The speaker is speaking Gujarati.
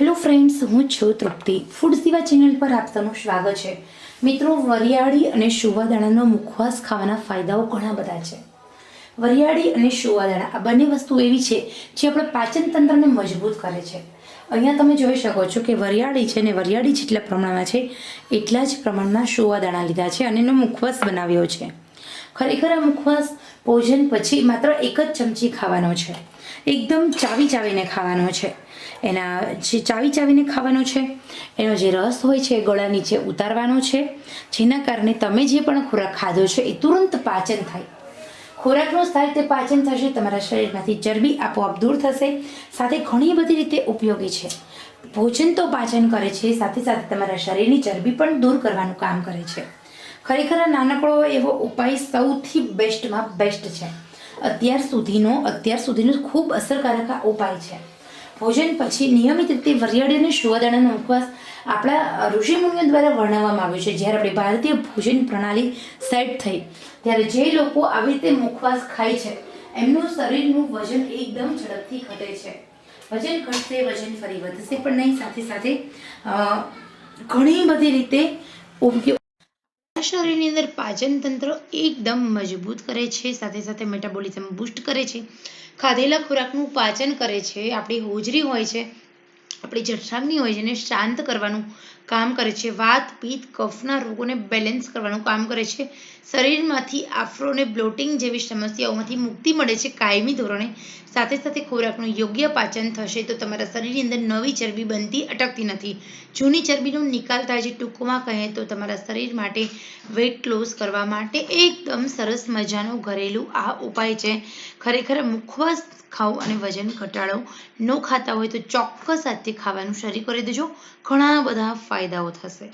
હેલો ફ્રેન્ડ્સ હું છું તૃપ્તિ. ફૂડ સેવા ચેનલ પર આપ સૌનું સ્વાગત છે. મિત્રો, વરિયાળી અને શુવાદાણાનો મુખવાસ ખાવાના ફાયદાઓ ઘણા બધા છે. વરિયાળી અને શુવાદાણા આ બંને વસ્તુ એવી છે જે આપણા પાચન તંત્રને મજબૂત કરે છે. અહીંયા તમે જોઈ શકો છો કે વરિયાળી છે ને વરિયાળી જેટલા પ્રમાણમાં છે, એટલા જ પ્રમાણમાં શુવાદાણા લીધા છે અને એનો મુખવાસ બનાવ્યો છે. ખરેખર આ મુખવાસ ભોજન પછી માત્ર એક જ ચમચી ખાવાનો છે. એકદમ ચાવી ચાવીને ખાવાનો છે. એના જે ચાવી ચાવીને ખાવાનો છે, એનો જે રસ હોય છે ગળા નીચે ઉતારવાનો છે, જેના કારણે તમે જે પણ ખોરાક ખાધો છે એ તુરંત પાચન થાય. ખોરાકનું સારી રીતે પાચન થશે, તમારા શરીરમાંથી ચરબી આપોઆપ દૂર થશે, સાથે ઘણી બધી રીતે ઉપયોગી છે. ભોજન તો પાચન કરે છે, સાથે સાથે તમારા શરીરની ચરબી પણ દૂર કરવાનું કામ કરે છે. ખરેખર નાનકડો એવો ઉપાય સૌથી બેસ્ટમાં બેસ્ટ છે. અત્યાર સુધીનો અત્યાર સુધીનો ખૂબ અસરકારક આ ઉપાય છે. ભોજન પછી નિયમિત રીતે વરિયાળી અને શુવાદાણાનો ઉપવાસ આપણા ઋષિમુનિઓ દ્વારા વર્ણવવામાં આવ્યું છે. જ્યારે આપણી ભારતીય ભોજન પ્રણાલી સેટ થઈ, ત્યારે જે લોકો આવી રીતે મુખવાસ ખાય છે, એમનું શરીરનું વજન એકદમ ઝડપથી ઘટે છે. વજન ઘટશે, વજન ફરી વધશે, પણ નહીં, સાથે સાથે ઘણી બધી રીતે શરીરની અંદર પાચન તંત્ર એકદમ મજબૂત કરે છે, સાથે સાથે મેટાબોલિઝમ બુસ્ટ કરે છે. ખાધેલા ખોરાકનું પાચન કરે છે, આપણી હોજરી હોય છે. આપણી જઠરાગ્નિ હોય છે એને શાંત કરવાનું કામ કરે છે. વાત, પિત્ત, કફના રોગોને બેલેન્સ કરવાનું કામ કરે છે. શરીરમાંથી આફ્રો બ્લોટિંગ જેવી સમસ્યાઓમાંથી મુક્તિ મળે છે કાયમી ધોરણે. સાથે સાથે ખોરાકનું યોગ્ય પાચન થશે તો તમારા શરીરની અંદર નવી ચરબી બનતી અટકતી નથી. જૂની ચરબીનો નિકાલ થાય છે ટૂંકમાં કહે તો તમારા શરીર માટે વેટ લોસ કરવા માટે એકદમ સરસ મજાનો ઘરેલું આ ઉપાય છે. ખરેખર મુખવાસ ખાઓ અને વજન ઘટાડો. ન ખાતા હોય તો ચોક્કસ આજથી ખાવાનું શરૂ કરી દેજો ઘણા બધા ફાયદાઓ થશે